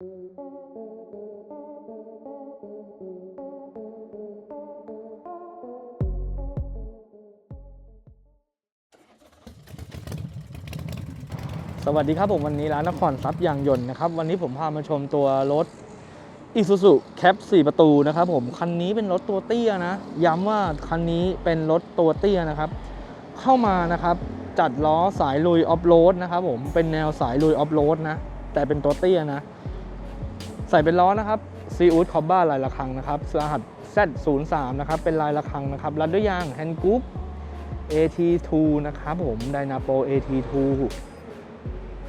สวัสดีครับผมวันนี้ร้านนครทรัพย์ยางยนต์นะครับ วันนี้ผมพามาชมตัวรถ Isuzu Cap 4 ประตูนะครับผมคันนี้เป็นรถตัวเตี้ยนะ ย้ำว่าคันนี้เป็นรถตัวเตี้ยนะครับ เข้ามานะครับจัดล้อสายลุยออฟโรดนะครับผมเป็นแนวสายลุยออฟโรดนะแต่เป็นตัวเตี้ยนะ ใส่เป็นล้อนะครับซีอูดคอบบ้าลายระคังนะครับรหัส Z03 นะครับเป็นลายระคังนะครับรัดด้วยยางแฮนด์กรุ๊ป AT2 นะครับผมไดนาโป AT2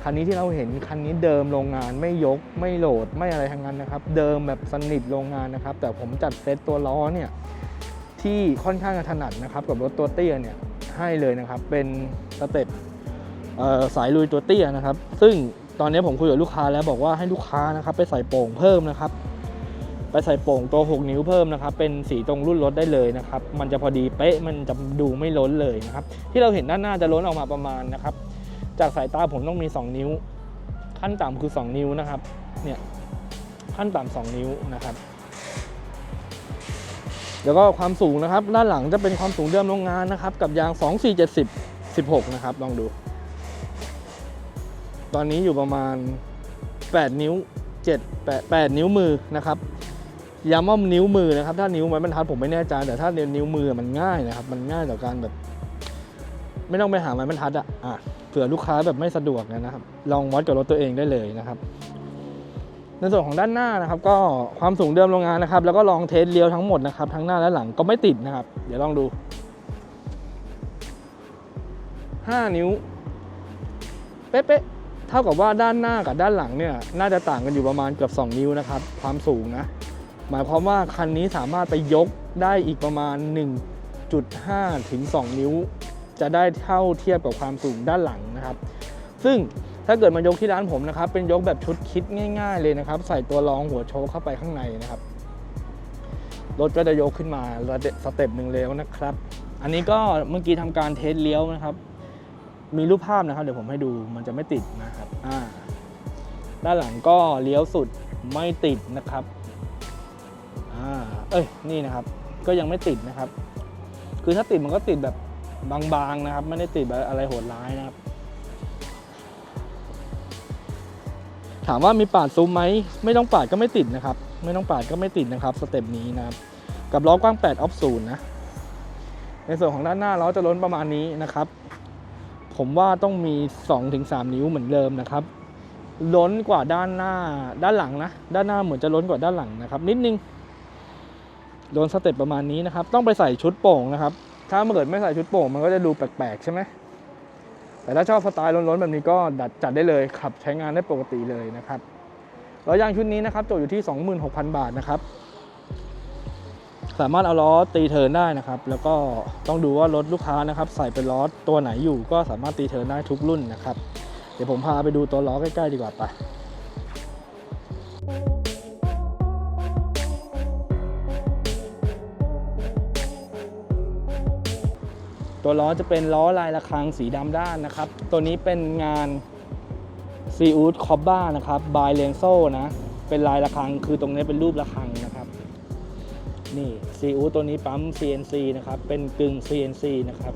คันนี้ที่เราเห็นคันนี้เดิมโรงงานไม่ยกไม่โหลดไม่อะไรทั้งนั้นนะครับ เดิมแบบสนิทโรงงานนะครับ แต่ผมจัดเซตตัวล้อเนี่ยที่ค่อนข้างจะถนัดนะครับ กับรถตัวเตี้ยเนี่ยให้เลยนะครับ เป็นสเต็ปสายลุยตัวเตี้ยนะครับ ซึ่ง ตอนนี้ผมคุยกับลูกค้าแล้วบอกว่าให้ลูกค้านะครับไปใส่โป่งเพิ่มนะครับ ไปใส่โป่งตัว 6 นิ้วเพิ่มนะครับ เป็นสีตรงรุ่นรถได้เลยนะครับ มันจะพอดีเป๊ะมันจะดูไม่ล้นเลยนะครับ ที่เราเห็นด้านหน้าจะล้นออกมาประมาณนะครับ จากสายตาผมต้องมี 2 นิ้ว ขั้นต่ำคือ 2 นิ้วนะครับ เนี่ยขั้นต่ำ2นิ้วนะครับแล้วก็ความสูงนะครับ ด้านหลังจะเป็นความสูงเดิมโรงงานนะครับ กับยาง 2470 16 นะครับ ลองดู ตอนนี้อยู่ประมาณ 8 นิ้ว 7 8 8 นิ้วมือนะครับย้ำว่านิ้วมือนะครับ ถ้านิ้วไม้บรรทัดผมไม่แน่ใจแต่ถ้านิ้วมือมันง่ายนะครับ มันง่ายต่อการแบบ ไม่ต้องไปหาไม้บรรทัดอะอะเผื่อลูกค้าแบบไม่สะดวกนะครับ ลองวัดกับรถตัวเองได้เลยนะครับ ในส่วนของด้านหน้านะครับ ก็ความสูงเดิมโรงงานนะครับ แล้วก็ลองเทสเลี้ยวทั้งหมดนะครับ ทั้งหน้าและหลังก็ไม่ติดนะครับ เดี๋ยวลองดู 5 นิ้ว เป๊ะๆ เท่ากับว่าด้านหน้ากับด้านหลังเนี่ยน่าจะต่างกันอยู่ประมาณเกือบ 2 นิ้วนะครับ ความสูงนะ หมายความว่าคันนี้สามารถไปยกได้อีกประมาณ 1.5 ถึง 2 นิ้ว จะได้เท่าเทียบกับความสูงด้านหลังนะครับ ซึ่งถ้าเกิดมายกที่ร้านผมนะครับ เป็นยกแบบชุดคิดง่าย ๆ เลยนะครับ ใส่ตัวรองหัวโชว์เข้าไปข้างในนะครับรถก็จะยกขึ้นมาระดับสเต็ปหนึ่งแล้วนะครับ อันนี้ก็เมื่อกี้ทำการเทสเลี้ยวนะครับ มีรูปภาพนะครับ เดี๋ยวผมให้ดูมันจะไม่ติดนะครับอ่าด้านหลังก็เลี้ยวสุดไม่ติดนะครับอ่าเอ้ยนี่นะครับ ก็ยังไม่ติดนะครับ คือถ้าติดมันก็ติดแบบบางๆนะครับ ไม่ได้ติดแบบอะไรโหดร้ายนะครับ ถามว่ามีปาดซุ้มไหมไม่ต้องปาดก็ไม่ติดนะครับ ไม่ต้องปาดก็ไม่ติดนะครับสเต็ปนี้นะครับ กับล้อกว้าง8ออฟศูนย์นะในส่วนของด้านหน้าล้อจะล้นประมาณนี้นะครับ ผมว่าต้องมี 2-3 นิ้วเหมือนเดิมนะครับ ล้นกว่าด้านหน้าด้านหลังนะ ด้านหน้าเหมือนจะล้นกว่าด้านหลังนะครับ นิดนึงล้นสเต็ปประมาณนี้นะครับ ต้องไปใส่ชุดโป่งนะครับ ถ้าเกิดไม่ใส่ชุดโป่งมันก็จะดูแปลกๆใช่ไหมแต่ถ้าชอบสไตล์ล้นๆแบบนี้ก็ดัดจัดได้เลยขับใช้งานได้ปกติเลยนะครับล้อยางชุดนี้นะครับจบอยู่ที่ 26,000 บาทนะครับ สามารถเอาล้อตีเทิร์นได้นะครับ แล้วก็ต้องดูว่ารถลูกค้านะครับ ใส่เป็นล้อตัวไหนอยู่ก็สามารถตีเทิร์นได้ทุกรุ่นนะครับ เดี๋ยวผมพาไปดูตัวล้อใกล้ๆดีกว่าไปตัวล้อจะเป็นล้อลายระคังสีดำด้านนะครับ ตัวนี้เป็นงานซีอูดคอบบ้านะครับบายเลนโซนะ เป็นลายระคังคือตรงนี้เป็นรูประคังนะครับ นี่ซีอูตัวนี้ปั๊ม CNC นะครับ เป็นกึ่ง CNC นะครับ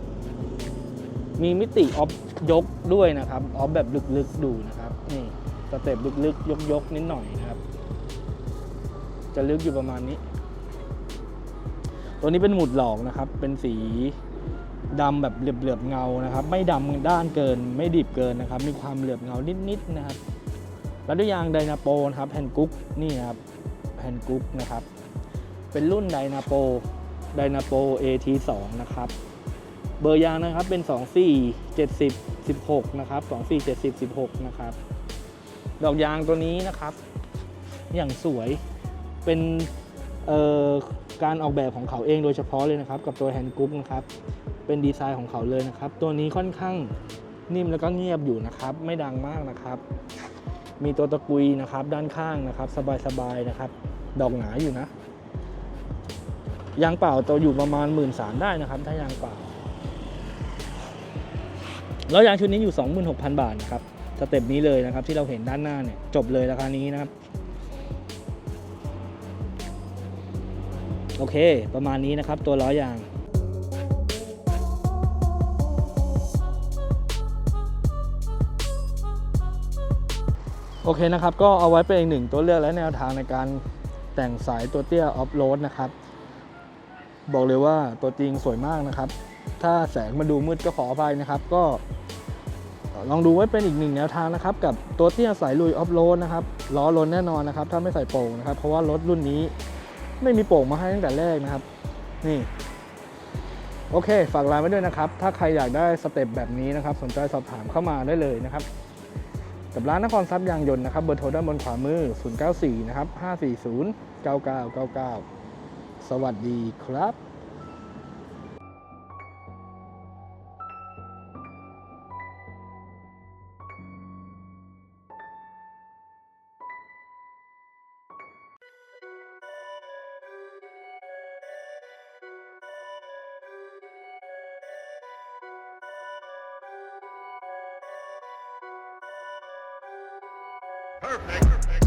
มีมิติออฟยกด้วยนะครับ ออฟแบบลึกๆดูนะครับ นี่สเต็ปลึกๆ ยกๆ นิดหน่อยนะครับ จะลึกอยู่ประมาณนี้ ตัวนี้เป็นหมุดหลอกนะครับ เป็นสีดำแบบเหลือบๆเงานะครับ ไม่ดำด้านเกิน ไม่ดิบเกินนะครับ มีความเหลือบเงานิดๆนะครับ แล้วด้วยยางไดนาโปนะครับแผ่นกุ๊กนี่นะครับแผ่นกุ๊กนะครับ เป็นรุ่นไดนาโปไดนาโป AT2 นะครับ เบอร์ยางนะครับเป็น 24 70 16 นะครับ 24 70 16 นะครับ ดอกยางตัวนี้นะครับ อย่างสวยเป็นการออกแบบของเขาเองโดยเฉพาะเลยนะครับ กับตัวแฮนด์กรุ๊ปนะครับ เป็นดีไซน์ของเขาเลยนะครับ ตัวนี้ค่อนข้างนิ่มแล้วก็เงียบอยู่นะครับ ไม่ดังมากนะครับ มีตัวตะกุยนะครับ ด้านข้างนะครับ สบายๆนะครับ ดอกหนาอยู่นะ ยางเปล่าจะอยู่ประมาณหมื่นสามได้นะครับ ถ้ายางเปล่า แล้วยางชุดนี้อยู่ 26,000 บาทนะครับสเต็ปนี้เลยนะครับ ที่เราเห็นด้านหน้าเนี่ยจบเลยราคานี้นะครับ โอเค ประมาณนี้นะครับ ตัวล้อยางโอเคนะครับ ก็เอาไว้เป็นอีกหนึ่งตัวเลือกและแนวทางในการแต่งสายตัวเตี้ยออฟโรดนะครับ บอกเลยว่าตัวจริงสวยมากนะครับ ถ้าแสงมาดูมืดก็ขออภัยนะครับ ก็ ลองดูไว้เป็นอีกหนึ่งแนวทางนะครับ กับตัวเตี้ยสายลุยออฟโรดนะครับล้อล้นแน่นอนนะครับ ถ้าไม่ใส่โป่งนะครับ เพราะว่ารถรุ่นนี้ไม่มีโป่งมาให้ตั้งแต่แรกนะครับ นี่โอเค ฝากไลน์ไว้ด้วยนะครับ ถ้าใครอยากได้สเต็ปแบบนี้นะครับ สนใจสอบถามเข้ามาได้เลยนะครับ กับร้านนครทรัพย์ยางยนต์นะครับ เบอร์โทรด้านบนขวามือ 094 นะครับ 540 9999 สวัสดีครับ Perfect. Perfect.